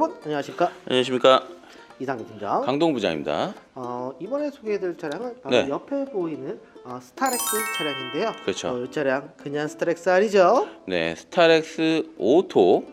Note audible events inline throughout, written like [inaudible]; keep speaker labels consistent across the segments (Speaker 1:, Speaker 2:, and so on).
Speaker 1: 여러분 안녕하십니까
Speaker 2: 안녕하십니까
Speaker 1: 이상규 팀장.
Speaker 2: 강동 부장입니다.
Speaker 1: 어, 이번에 소개해드릴 차량은 바로
Speaker 2: 네.
Speaker 1: 옆에 보이는 어, 스타렉스 차량인데요.
Speaker 2: 그렇죠.
Speaker 1: 어, 이 차량 그냥 스타렉스 아니죠?
Speaker 2: 네, 스타렉스 오토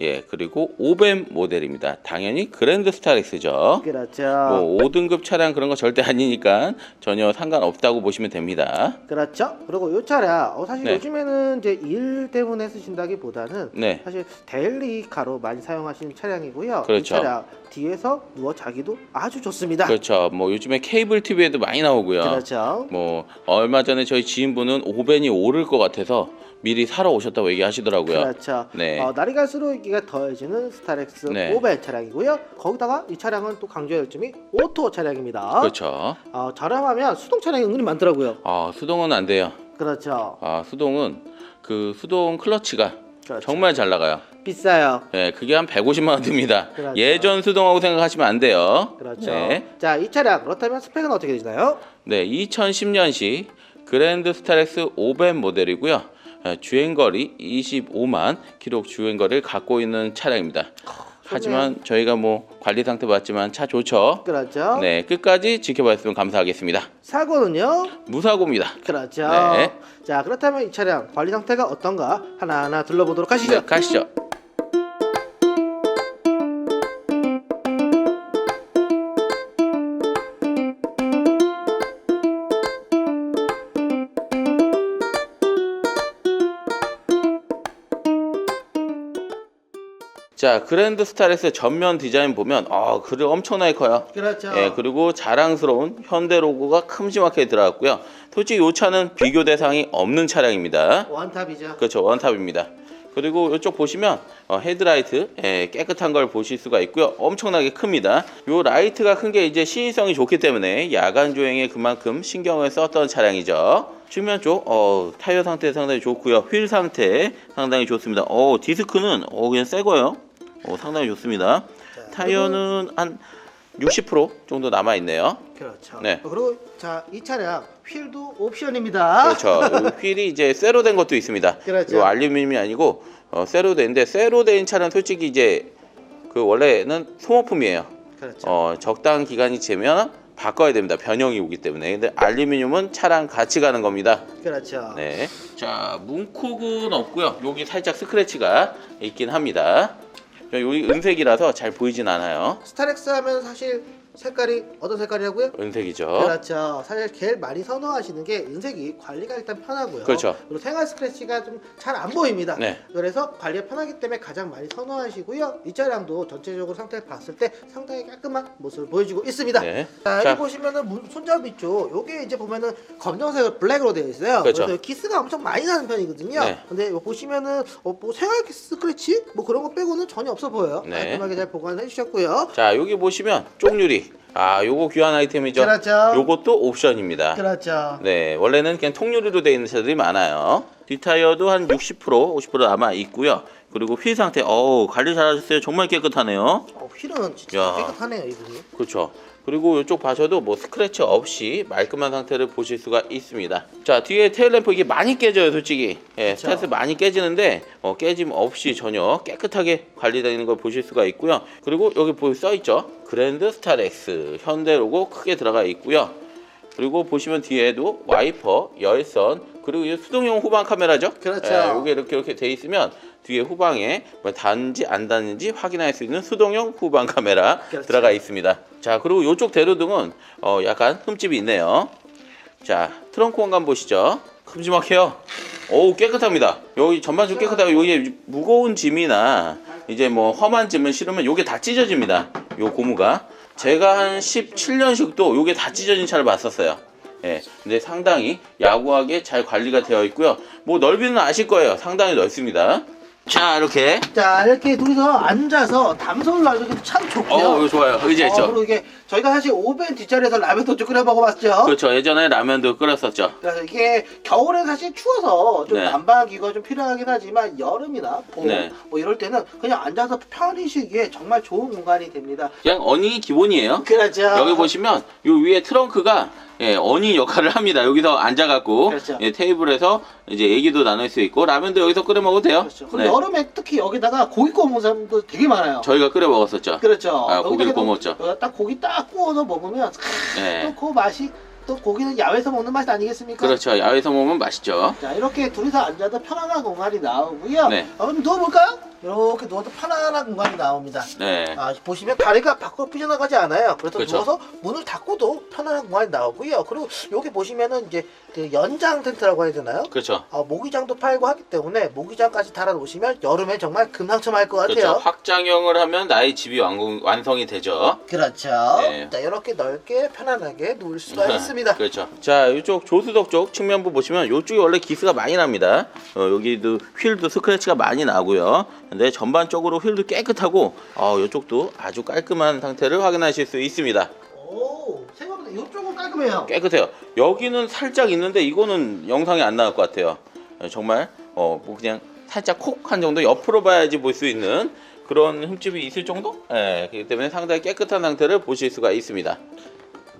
Speaker 2: 예 그리고 오벤 모델입니다. 당연히 그랜드 스타렉스죠.
Speaker 1: 그렇죠.
Speaker 2: 뭐 5등급 차량 그런 거 절대 아니니까 전혀 상관없다고 보시면 됩니다.
Speaker 1: 그렇죠. 그리고 이 차량 어, 사실
Speaker 2: 네.
Speaker 1: 요즘에는 이제 일 때문에 쓰신다기보다는
Speaker 2: 네,
Speaker 1: 사실 데일리카로 많이 사용하시는 차량이고요. 이
Speaker 2: 그렇죠.
Speaker 1: 차량 뒤에서 누워 자기도 아주 좋습니다.
Speaker 2: 그렇죠. 뭐 요즘에 케이블 TV에도 많이 나오고요.
Speaker 1: 그렇죠.
Speaker 2: 뭐 얼마 전에 저희 지인분은 오벤이 오를 것 같아서 미리 사러 오셨다고 얘기하시더라고요.
Speaker 1: 그렇죠.
Speaker 2: 네.
Speaker 1: 어, 날이 갈수록 인기가 더해지는 스타렉스
Speaker 2: 네.
Speaker 1: 오벤 차량이고요. 거기다가 이 차량은 또 강조할 점이 오토 차량입니다.
Speaker 2: 그렇죠.
Speaker 1: 어, 저렴하면 수동 차량이 은근히 많더라고요.
Speaker 2: 아 수동은 안 돼요.
Speaker 1: 그렇죠.
Speaker 2: 아 수동은 그 수동 클러치가
Speaker 1: 그렇죠.
Speaker 2: 정말 잘 나가요.
Speaker 1: 비싸요.
Speaker 2: 예, 그게 한 150만 원 듭니다.
Speaker 1: 그렇죠.
Speaker 2: 예전 수동하고 생각하시면 안 돼요.
Speaker 1: 그렇죠.
Speaker 2: 네.
Speaker 1: 자, 이 차량 그렇다면 스펙은 어떻게 되시나요?
Speaker 2: 네, 2010년식 그랜드 스타렉스 오벤 모델이고요. 예, 주행거리 25만 기록 주행거리를 갖고 있는 차량입니다. 하지만 저희가 뭐 관리 상태 봤지만 차 좋죠.
Speaker 1: 그렇죠.
Speaker 2: 네, 끝까지 지켜봤으면 감사하겠습니다.
Speaker 1: 사고는요?
Speaker 2: 무사고입니다.
Speaker 1: 그렇죠.
Speaker 2: 네.
Speaker 1: 자, 그렇다면 이 차량 관리 상태가 어떤가 하나하나 둘러보도록 하시죠.
Speaker 2: 네, 가시죠. 자, 그랜드 스타렉스 전면 디자인 보면 아, 글이 엄청나게 커요.
Speaker 1: 그렇죠.
Speaker 2: 예, 그리고 자랑스러운 현대 로고가 큼지막하게 들어갔고요. 솔직히 이 차는 비교 대상이 없는 차량입니다.
Speaker 1: 원탑이죠.
Speaker 2: 그렇죠, 원탑입니다. 그리고 이쪽 보시면 어, 헤드라이트 예, 깨끗한 걸 보실 수가 있고요. 엄청나게 큽니다. 이 라이트가 큰 게 이제 시인성이 좋기 때문에 야간 주행에 그만큼 신경을 썼던 차량이죠. 측면 쪽 어, 타이어 상태 상당히 좋고요. 휠 상태 상당히 좋습니다. 어, 디스크는 어, 그냥 새 거예요. 어, 상당히 좋습니다.
Speaker 1: 자,
Speaker 2: 타이어는 한 60% 정도 남아 있네요.
Speaker 1: 그렇죠.
Speaker 2: 네.
Speaker 1: 어, 그리고 자, 이 차량 휠도 옵션입니다.
Speaker 2: 그렇죠. 요 [laughs] 휠이 이제 쇠로 된 것도 있습니다.
Speaker 1: 그렇죠.
Speaker 2: 요 알루미늄이 아니고 어, 쇠로 된데 쇠로 된 차는 솔직히 이제 그 원래는 소모품이에요.
Speaker 1: 그렇죠.
Speaker 2: 어, 적당 기간이 지면 바꿔야 됩니다. 변형이 오기 때문에. 근데 알루미늄은 차랑 같이 가는 겁니다.
Speaker 1: 그렇죠.
Speaker 2: 네. 자, 문콕은 없고요. 여기 살짝 스크래치가 있긴 합니다. 여기 은색이라서 잘 보이진 않아요.
Speaker 1: 스타렉스 하면 사실 색깔이 어떤 색깔이라고요?
Speaker 2: 은색이죠.
Speaker 1: 그렇죠. 사실 제일 많이 선호하시는 게 은색이 관리가 일단 편하고요.
Speaker 2: 그렇죠.
Speaker 1: 그리고 생활 스크래치가 좀 잘 안 보입니다.
Speaker 2: 네.
Speaker 1: 그래서 관리가 편하기 때문에 가장 많이 선호하시고요. 이 차량도 전체적으로 상태를 봤을 때 상당히 깔끔한 모습을 보여주고 있습니다.
Speaker 2: 네.
Speaker 1: 자, 여기
Speaker 2: 자.
Speaker 1: 보시면은 문- 손잡이 쪽 요게 이제 보면은 검정색 블랙으로 되어 있어요.
Speaker 2: 그렇죠.
Speaker 1: 래서 키스가 엄청 많이 나는 편이거든요.
Speaker 2: 네.
Speaker 1: 근데 요 보시면은 어, 뭐 생활 스크래치 뭐 그런 거 빼고는 전혀 없어 보여요.
Speaker 2: 네.
Speaker 1: 깔끔하게 잘 보관해 주셨고요.
Speaker 2: 자, 여기 보시면 쪽유리. 아, 요거 귀한 아이템이죠.
Speaker 1: 그렇죠.
Speaker 2: 요것도 옵션입니다.
Speaker 1: 그렇죠.
Speaker 2: 네, 원래는 그냥 통유리로 되어 있는 차들이 많아요. 뒷타이어도 한 60%, 50% 남아 있고요. 그리고 휠 상태, 어우, 관리 잘하셨어요. 정말 깨끗하네요.
Speaker 1: 어, 휠은 진짜
Speaker 2: 야.
Speaker 1: 깨끗하네요 이분이.
Speaker 2: 그렇죠. 그리고 이쪽 봐셔도 뭐 스크래치 없이 말끔한 상태를 보실 수가 있습니다. 자, 뒤에 테일램프 이게 많이 깨져요, 솔직히. 예. 스타트 많이 깨지는데 어, 깨짐 없이 전혀 깨끗하게 관리되는 걸 보실 수가 있고요. 그리고 여기 보써 있죠. 그랜드 스타렉스 현대 로고 크게 들어가 있고요. 그리고 보시면 뒤에도 와이퍼, 열선, 그리고 이 수동용 후방 카메라죠.
Speaker 1: 그렇죠.
Speaker 2: 예, 이게 이렇게 이렇게 돼 있으면 뒤에 후방에 뭐 닿는지 안 닿는지 확인할 수 있는 수동용 후방 카메라
Speaker 1: 그렇죠.
Speaker 2: 들어가 있습니다. 자, 그리고 이쪽 대로등은 어, 약간 흠집이 있네요. 자, 트렁크 공간 보시죠. 큼지막해요. 오 깨끗합니다. 여기 전반적으로 깨끗하고 여기 무거운 짐이나 이제 뭐 험한 짐을 실으면 요게 다 찢어집니다. 요 고무가 제가 한 17년씩도 요게 다 찢어진 차를 봤었어요. 예, 근데 상당히 야구하게 잘 관리가 되어 있고요. 뭐 넓이는 아실 거예요. 상당히 넓습니다. 자, 이렇게.
Speaker 1: 자 이렇게 둘이서 앉아서 담소를 놔주기 참 좋고요.
Speaker 2: 어, 이거 좋아요. 의자
Speaker 1: 어,
Speaker 2: 있죠.
Speaker 1: 그리고 이게 저희가 사실 오븐 뒷자리에서 라면도 좀 끓여 먹어봤죠.
Speaker 2: 그렇죠. 예전에 라면도 끓였었죠.
Speaker 1: 그래서 이게 겨울에 사실 추워서 좀
Speaker 2: 네.
Speaker 1: 난방 기구가 좀 필요하긴 하지만 여름이나 봄
Speaker 2: 네.
Speaker 1: 뭐 이럴 때는 그냥 앉아서 편히 쉬기에 정말 좋은 공간이 됩니다.
Speaker 2: 그냥 어닝이 기본이에요.
Speaker 1: 그렇죠.
Speaker 2: 여기 보시면 요 위에 트렁크가 예, 어닝 역할을 합니다. 여기서 앉아갖고
Speaker 1: 그렇죠.
Speaker 2: 예, 테이블에서 이제 얘기도 나눌 수 있고 라면도 여기서 끓여 먹어도 돼요.
Speaker 1: 그렇죠. 그리고
Speaker 2: 네.
Speaker 1: 여름에 특히 여기다가 고기 구워 먹는 사람도 되게 많아요.
Speaker 2: 저희가 끓여 먹었었죠.
Speaker 1: 그렇죠.
Speaker 2: 아, 고기를 구워 먹었죠.
Speaker 1: 여기다 딱 고기 딱 구워서 먹으면
Speaker 2: 네.
Speaker 1: 또그 맛이 또 고기는 야외에서 먹는 맛 아니겠습니까?
Speaker 2: 그렇죠. 야외에서 먹으면 맛있죠.
Speaker 1: 자 이렇게 둘이서 앉아도 편안한 공간이 나오고요.
Speaker 2: 네.
Speaker 1: 어, 그럼 누워볼까요? 이렇게 누워도 편안한 공간이 나옵니다.
Speaker 2: 네.
Speaker 1: 아, 보시면 다리가 밖으로 삐져나가지 않아요. 그래서
Speaker 2: 그렇죠.
Speaker 1: 누워서 문을 닫고도 편안한 공간이 나오고요. 그리고 여기 보시면은 이제 그 연장 텐트라고 해야 되나요?
Speaker 2: 그렇죠.
Speaker 1: 어, 모기장도 팔고 하기 때문에 모기장까지 달아 놓으시면 여름에 정말 금상첨화할 것 같아요.
Speaker 2: 그렇죠. 확장형을 하면 나의 집이 완공, 완성이 되죠.
Speaker 1: 그렇죠.
Speaker 2: 네.
Speaker 1: 자, 이렇게 넓게 편안하게 누울 수가 [laughs] 있습니다.
Speaker 2: 그렇죠. 자, 이쪽 조수석 쪽 측면부 보시면 이쪽이 원래 기스가 많이 납니다. 어, 여기도 휠도 스크래치가 많이 나고요. 근데 전반적으로 휠도 깨끗하고 어, 이쪽도 아주 깔끔한 상태를 확인하실 수 있습니다.
Speaker 1: 오, 생각보다 이쪽은 깔끔해요.
Speaker 2: 깨끗해요. 여기는 살짝 있는데 이거는 영상에 안 나올 것 같아요. 어, 정말 어, 뭐 그냥 살짝 콕 한 정도 옆으로 봐야지 볼 수 있는 그런 흠집이 있을 정도? 예, 그렇기 때문에 상당히 깨끗한 상태를 보실 수가 있습니다.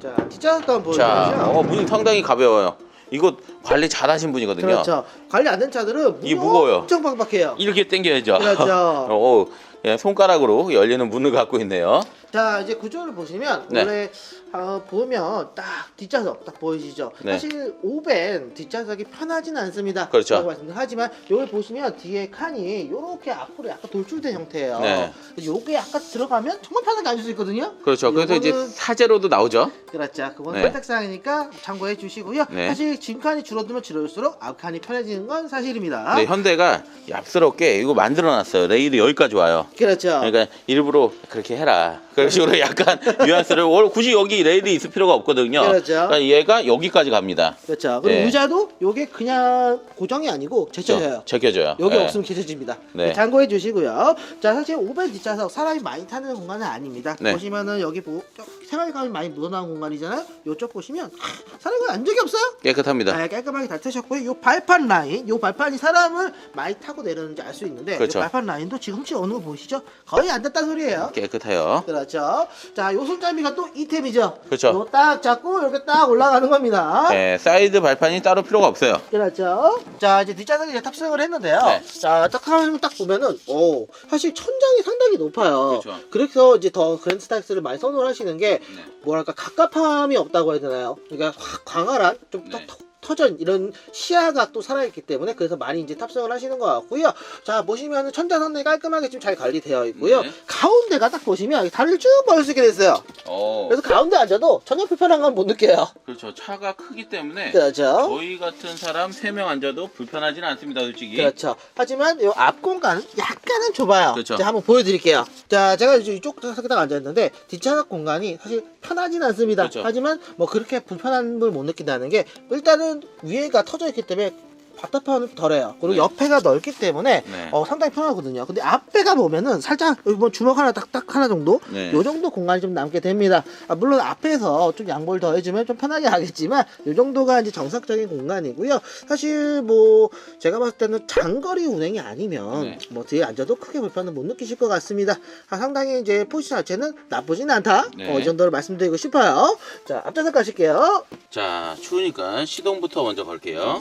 Speaker 1: 자, 뒷좌석도 한번
Speaker 2: 자,
Speaker 1: 보여주죠.
Speaker 2: 어, 문이 상당히 가벼워요. 이거 관리 잘하신 분이거든요.
Speaker 1: 그렇죠. 관리 안 된 차들은
Speaker 2: 이게 무거워요.
Speaker 1: 엄청 빡빡해요.
Speaker 2: 이렇게 당겨야죠.
Speaker 1: 그렇죠. [laughs]
Speaker 2: 어, 예, 손가락으로 열리는 문을 갖고 있네요.
Speaker 1: 자 이제 구조를 보시면
Speaker 2: 네.
Speaker 1: 원래 어, 보면 딱 뒷좌석 딱 보이시죠?
Speaker 2: 네.
Speaker 1: 사실 오벤 뒷좌석이 편하진 않습니다.
Speaker 2: 그렇죠.
Speaker 1: 라고. 하지만 여기 보시면 뒤에 칸이 이렇게 앞으로 약간 돌출된 형태예요.
Speaker 2: 네.
Speaker 1: 요게 약간 들어가면 정말 편하게 앉을 수 있거든요.
Speaker 2: 그렇죠. 그래서 이제
Speaker 1: 요거는-
Speaker 2: 사제로도 나오죠.
Speaker 1: 그렇죠. 그건
Speaker 2: 네.
Speaker 1: 선택사항이니까 참고해 주시고요.
Speaker 2: 네.
Speaker 1: 사실 짐 칸이 줄어들면 줄어들수록 앞 칸이 편해지는 건 사실입니다.
Speaker 2: 네, 현대가 얍스럽게 이거 만들어놨어요. 레일이 여기까지 와요.
Speaker 1: 그렇죠.
Speaker 2: 그러니까 일부러 그렇게 해라. 그런 식으로 [laughs] 약간 뉘앙스를 원- 굳이 여기 레일이 있을 필요가 없거든요.
Speaker 1: 그렇죠.
Speaker 2: 그러니까 얘가 여기까지 갑니다.
Speaker 1: 그렇죠. 그리고
Speaker 2: 네.
Speaker 1: 의자도 요게 그냥 고정이 아니고 제쳐져요.
Speaker 2: 제껴져요.
Speaker 1: 여기
Speaker 2: 네.
Speaker 1: 없으면 개져집니다.
Speaker 2: 네.
Speaker 1: 참고해 주시고요. 자, 사실 오벤 뒷좌석 사람이 많이 타는 공간은 아닙니다.
Speaker 2: 네.
Speaker 1: 보시면은 여기 보, 저 생활감이 많이 묻어나온 공간이잖아요. 이쪽 보시면 하, 사람이 앉은 적이 없어요.
Speaker 2: 깨끗합니다.
Speaker 1: 아, 깔끔하게 잘 타셨고요. 요 발판 라인, 요 발판이 사람을 많이 타고 내렸는지 알 수 있는데
Speaker 2: 그렇죠.
Speaker 1: 요 발판 라인도 지금 혹시 어느 거 보이시죠? 거의 안 탔다는 소리예요.
Speaker 2: 깨끗해요.
Speaker 1: 그렇죠. 자, 요 손잡이가 또 이템이죠.
Speaker 2: 그렇죠.
Speaker 1: 요 딱 잡고 이렇게 딱 올라가는 겁니다.
Speaker 2: 네, 사이드 발판이 따로 필요가 없어요.
Speaker 1: 그렇죠. 자 이제 뒷좌석에 이제 탑승을 했는데요.
Speaker 2: 네.
Speaker 1: 자 딱 하면 딱 보면은 오 사실 천장이 상당히 높아요.
Speaker 2: 그렇죠.
Speaker 1: 그래서 이제 더 그랜드 스타렉스를 많이 선호를 하시는 게
Speaker 2: 네.
Speaker 1: 뭐랄까 갑갑함이 없다고 해야 되나요? 그러니까 확 광활한 좀
Speaker 2: 네.
Speaker 1: 터, 터전 이런 시야가 또 살아있기 때문에 그래서 많이 이제 탑승을 하시는 것 같고요. 자 보시면은 천장 선내 깔끔하게 좀잘 관리되어 있고요.
Speaker 2: 네.
Speaker 1: 가운데가 딱 보시면 다리를 쭉 벌릴 수 있게 됐어요.
Speaker 2: 어,
Speaker 1: 그래서 가운데 앉아도 전혀 불편한 건 못 느껴요.
Speaker 2: 그렇죠. 차가 크기 때문에
Speaker 1: 그렇죠.
Speaker 2: 저희 같은 사람 3명 앉아도 불편하진 않습니다, 솔직히.
Speaker 1: 그렇죠. 하지만 이 앞 공간은 약간은 좁아요.
Speaker 2: 그렇죠.
Speaker 1: 자, 한번 보여드릴게요. 자, 제가 이제 이쪽 좌석에 딱 앉아있는데 뒷좌석 공간이 사실 편하진 않습니다.
Speaker 2: 그렇죠.
Speaker 1: 하지만 뭐 그렇게 불편함을 못 느낀다는 게 일단은 위에가 터져 있기 때문에 답답함은 덜해요. 그리고
Speaker 2: 네.
Speaker 1: 옆에가 넓기 때문에
Speaker 2: 네.
Speaker 1: 어, 상당히 편하거든요. 근데 앞에가 보면은 살짝 여기 뭐 주먹 하나 딱딱 하나 정도
Speaker 2: 네.
Speaker 1: 요 정도 공간이 좀 남게 됩니다. 아, 물론 앞에서 좀 양보를 더 해주면 좀 편하게 하겠지만 요 정도가 이제 정상적인 공간이고요. 사실 뭐 제가 봤을 때는 장거리 운행이 아니면
Speaker 2: 네.
Speaker 1: 뭐 뒤에 앉아도 크게 불편은 못 느끼실 것 같습니다. 아, 상당히 이제 포지션 자체는 나쁘진 않다.
Speaker 2: 네.
Speaker 1: 어, 이 정도를 말씀드리고 싶어요. 자 앞좌석 가실게요.
Speaker 2: 자, 추우니까 시동부터 먼저 걸게요.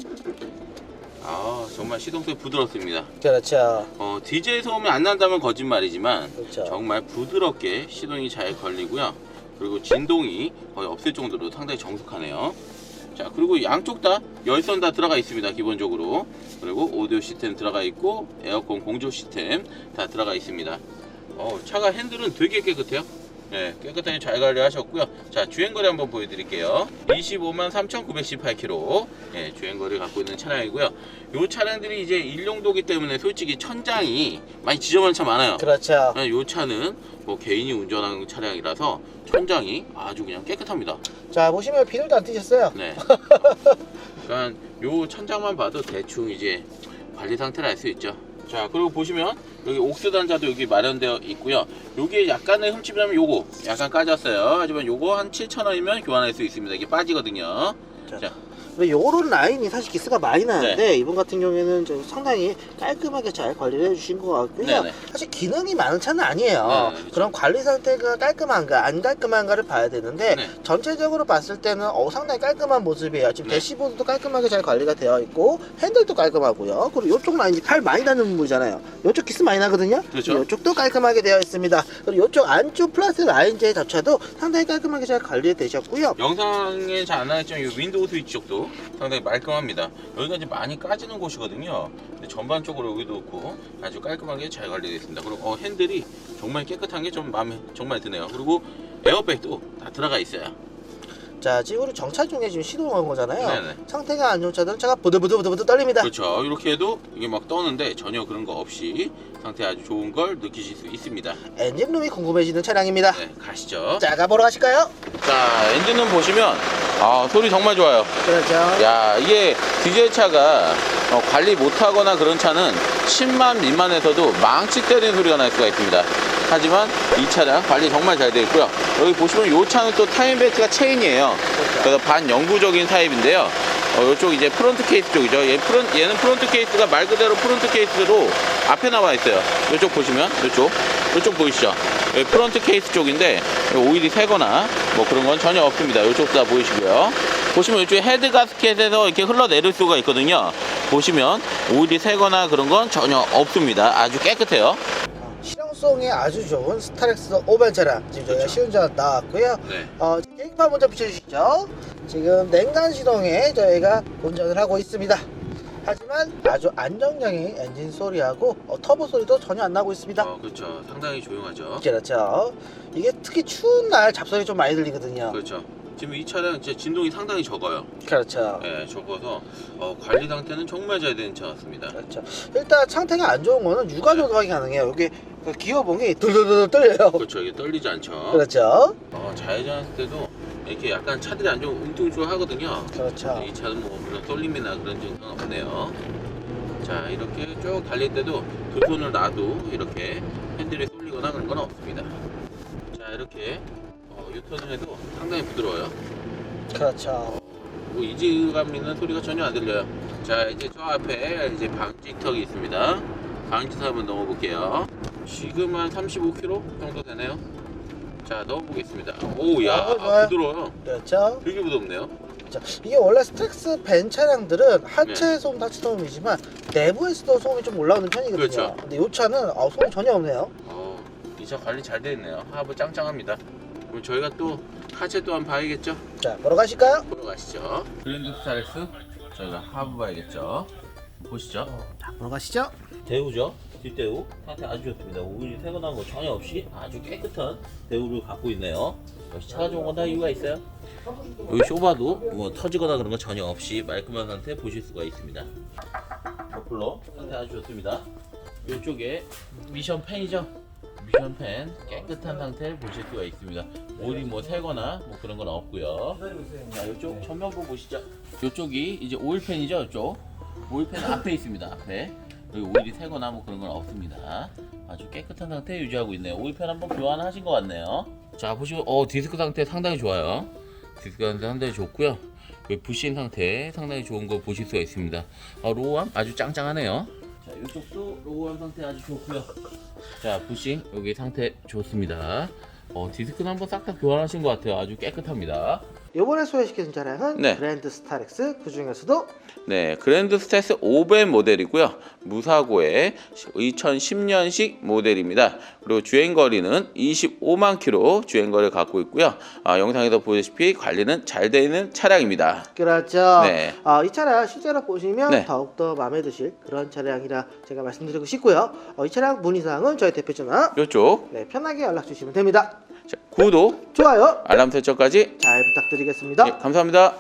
Speaker 2: 아, 정말 시동 소리 부드럽습니다.
Speaker 1: 그렇죠.
Speaker 2: 어, 디젤 소음이 안 난다면 거짓말이지만
Speaker 1: 그렇죠.
Speaker 2: 정말 부드럽게 시동이 잘 걸리고요. 그리고 진동이 거의 없을 정도로 상당히 정숙하네요. 자, 그리고 양쪽 다 열선 다 들어가 있습니다. 기본적으로. 그리고 오디오 시스템 들어가 있고 에어컨 공조 시스템 다 들어가 있습니다. 어, 차가 핸들은 되게 깨끗해요. 네, 깨끗하게 잘 관리하셨고요. 자, 주행거리 한번 보여드릴게요. 25만 3,918km 예, 주행거리 갖고 있는 차량이고요. 이 차량들이 이제 일용도기 때문에 솔직히 천장이 많이 지저분한 차 많아요.
Speaker 1: 그렇죠.
Speaker 2: 이 차는 뭐 개인이 운전하는 차량이라서 천장이 아주 그냥 깨끗합니다.
Speaker 1: 자 보시면 비늘도 안 튀셨어요.
Speaker 2: 네. [laughs] 그러니까 요 천장만 봐도 대충 이제 관리 상태를 알 수 있죠. 자 그리고 보시면 여기 옥스 단자도 여기 마련되어 있고요. 여기에 약간의 흠집이 나면 요거 약간 까졌어요. 하지만 요거 한 7,000원이면 교환할 수 있습니다. 이게 빠지거든요.
Speaker 1: 자, 요런 라인이 사실 기스가 많이 나는데
Speaker 2: 네.
Speaker 1: 이분 같은 경우에는 저 상당히 깔끔하게 잘 관리를 해주신 것 같고요.
Speaker 2: 네네.
Speaker 1: 사실 기능이 많은 차는 아니에요.
Speaker 2: 네, 그렇죠.
Speaker 1: 그럼 관리 상태가 깔끔한가 안 깔끔한가를 봐야 되는데
Speaker 2: 네.
Speaker 1: 전체적으로 봤을 때는 어, 상당히 깔끔한 모습이에요. 지금
Speaker 2: 네.
Speaker 1: 대시보드도 깔끔하게 잘 관리가 되어 있고 핸들도 깔끔하고요. 그리고 이쪽 라인이 팔 많이 나는 부분이잖아요. 이쪽 기스 많이 나거든요.
Speaker 2: 그렇죠.
Speaker 1: 이쪽도 깔끔하게 되어 있습니다. 그리고 이쪽 안쪽 플러스 라인제 자체도 상당히 깔끔하게 잘 관리되셨고요.
Speaker 2: 영상에 잘 안 나왔지만 이 윈도우 스위치 쪽도 상당히 말끔합니다. 여기가 이제 많이 까지는 곳이거든요. 근데 전반적으로 여기도 그렇고 아주 깔끔하게 잘 관리되어 있습니다. 그리고 어, 핸들이 정말 깨끗한 게 좀 마음에 정말 드네요. 그리고 에어백도 다 들어가 있어요.
Speaker 1: 자, 지금 우리 정차 중에 지금 시동한 거잖아요.
Speaker 2: 네네.
Speaker 1: 상태가 안 좋은 차들은 차가 부들부들부들 떨립니다.
Speaker 2: 그렇죠. 이렇게 해도 이게 막 떠는데 전혀 그런 거 없이 상태 아주 좋은 걸 느끼실 수 있습니다.
Speaker 1: 엔진룸이 궁금해지는 차량입니다.
Speaker 2: 네, 가시죠.
Speaker 1: 자, 가보러 가실까요?
Speaker 2: 자, 엔진룸 보시면 아, 소리 정말 좋아요.
Speaker 1: 그렇죠.
Speaker 2: 야 이게 디젤 차가 어, 관리 못하거나 그런 차는 10만 미만에서도 망치 때리는 소리가 날 수가 있습니다. 하지만 이 차량 관리 정말 잘 되어 있고요. 여기 보시면 이 차는 또 타임 벨트가 체인이에요. 그래서 반영구적인 타입인데요. 어, 이쪽 이제 프론트 케이스 쪽이죠. 얘 프론, 얘는 프론트 케이스가 말 그대로 프론트 케이스로 앞에 나와 있어요. 이쪽 보시면 이쪽 이쪽 보이시죠? 여기 프론트 케이스 쪽인데 오일이 새거나 뭐 그런 건 전혀 없습니다. 이쪽 다 보이시고요. 보시면 이쪽에 헤드 가스켓에서 이렇게 흘러내릴 수가 있거든요. 보시면 오일이 새거나 그런 건 전혀 없습니다. 아주 깨끗해요.
Speaker 1: 실용성이 아주 좋은 스타렉스 5번 차량 지금 저희가
Speaker 2: 그렇죠.
Speaker 1: 시운전 나왔고요.
Speaker 2: 네.
Speaker 1: 어, 계기판 먼저 비춰주시죠. 지금 냉간 시동에 저희가 운전을 하고 있습니다. 하지만 아주 안정적인 엔진 소리하고 어, 터보 소리도 전혀 안 나고 있습니다.
Speaker 2: 어, 그렇죠. 상당히 조용하죠.
Speaker 1: 그렇죠. 이게 특히 추운 날 잡소리 좀 많이 들리거든요.
Speaker 2: 그렇죠. 지금 이 차량 진짜 진동이 상당히 적어요.
Speaker 1: 그렇죠.
Speaker 2: 예, 적어서 어, 관리 상태는 정말 잘 되는 차 같습니다.
Speaker 1: 그렇죠. 일단 상태가 안 좋은 거는 육아 조작이 가능해요. 여기 그 기어봉이 들들들 떨려요.
Speaker 2: 그렇죠. 이게 떨리지 않죠.
Speaker 1: 그렇죠.
Speaker 2: 어, 좌회전 할 때도 이렇게 약간 차들이 안 좋으면 웅퉁퉁 하거든요.
Speaker 1: 그렇죠.
Speaker 2: 이 차는 뭐 그런 떨림이나 그런 증상은 없네요. 자, 이렇게 쭉 달릴 때도 두 손을 놔도 이렇게 핸들이 쏠리거나 그런 건 없습니다. 자, 이렇게 어, 유턴을 해도 상당히 부드러워요.
Speaker 1: 그렇죠.
Speaker 2: 뭐 이질감 있는 소리가 전혀 안 들려요. 자, 이제 저 앞에 이제 방지턱이 있습니다. 방지턱 한번 넣어볼게요. 지금 한 35km 정도 되네요. 자, 넣어보겠습니다. 오, 야,
Speaker 1: 어, 좋아요.
Speaker 2: 부드러워요.
Speaker 1: 그렇죠.
Speaker 2: 되게 부드럽네요.
Speaker 1: 자, 이게 원래 스택스 벤 차량들은
Speaker 2: 네.
Speaker 1: 하체 소음, 하체 소음이지만 내부에서도 소음이 좀 올라오는 편이거든요.
Speaker 2: 그렇죠.
Speaker 1: 근데 이 차는 어, 소음 전혀 없네요.
Speaker 2: 어, 이 차 관리 잘 돼 있네요. 하부 짱짱합니다. 그럼 저희가 또 하체 또한 봐야겠죠?
Speaker 1: 자, 보러 가실까요?
Speaker 2: 보러 가시죠. 그랜드 스타렉스 저희가 하부 봐야겠죠? 보시죠.
Speaker 1: 자, 보러 가시죠.
Speaker 2: 대우죠. 뒷대우 상태 아주 좋습니다. 오일이 새거나 거 전혀 없이 아주 깨끗한 대우를 갖고 있네요. 역시 차가 좋은 건 다 이유가 있어요. 여기 쇼바도 뭐 터지거나 그런 거 전혀 없이 말끔한 상태 보실 수가 있습니다. 머플러 상태 아주 좋습니다. 이쪽에 미션 펜이죠. 미션 펜 깨끗한 상태를 보실 수가 있습니다. 오일이 뭐 새거나 뭐 그런 건 없고요. 자, 이쪽 전면부 보시죠. 이쪽이 이제 오일 펜이죠. 이쪽 오일 펜 [laughs] 앞에 있습니다. 앞에 여기 오일이 새거나 뭐 그런 건 없습니다. 아주 깨끗한 상태 유지하고 있네요. 오일 펜 한번 교환하신 것 같네요. 자 보시면 어 디스크 상태 상당히 좋아요. 디스크 상태 상당히 좋고요. 여기 부신 상태 상당히 좋은 거 보실 수가 있습니다. 어, 로우암 아주 짱짱하네요. 자 이쪽도 로우암 상태 아주 좋고요. 자 부싱 여기 상태 좋습니다. 어 디스크는 한번 싹 다 교환하신 것 같아요. 아주 깨끗합니다.
Speaker 1: 이번에 소개시키는 차량은
Speaker 2: 네.
Speaker 1: 그랜드 스타렉스 그 중에서도
Speaker 2: 네, 그랜드 스테스 5벤 모델이고요. 무사고의 2010년식 모델입니다. 그리고 주행 거리는 25만 킬로 주행 거리를 갖고 있고요. 아, 영상에서 보시다시피 관리는 잘 되어 있는 차량입니다.
Speaker 1: 그렇죠.
Speaker 2: 네.
Speaker 1: 어, 이 차량 실제로 보시면
Speaker 2: 네.
Speaker 1: 더욱더 마음에 드실 그런 차량이라 제가 말씀드리고 싶고요. 어, 이 차량 문의사항은 저희 대표 전화
Speaker 2: 이쪽
Speaker 1: 네, 편하게 연락 주시면 됩니다.
Speaker 2: 자, 구독,
Speaker 1: 좋아요.
Speaker 2: 알람 설정까지
Speaker 1: 잘 부탁드리겠습니다.
Speaker 2: 예, 감사합니다.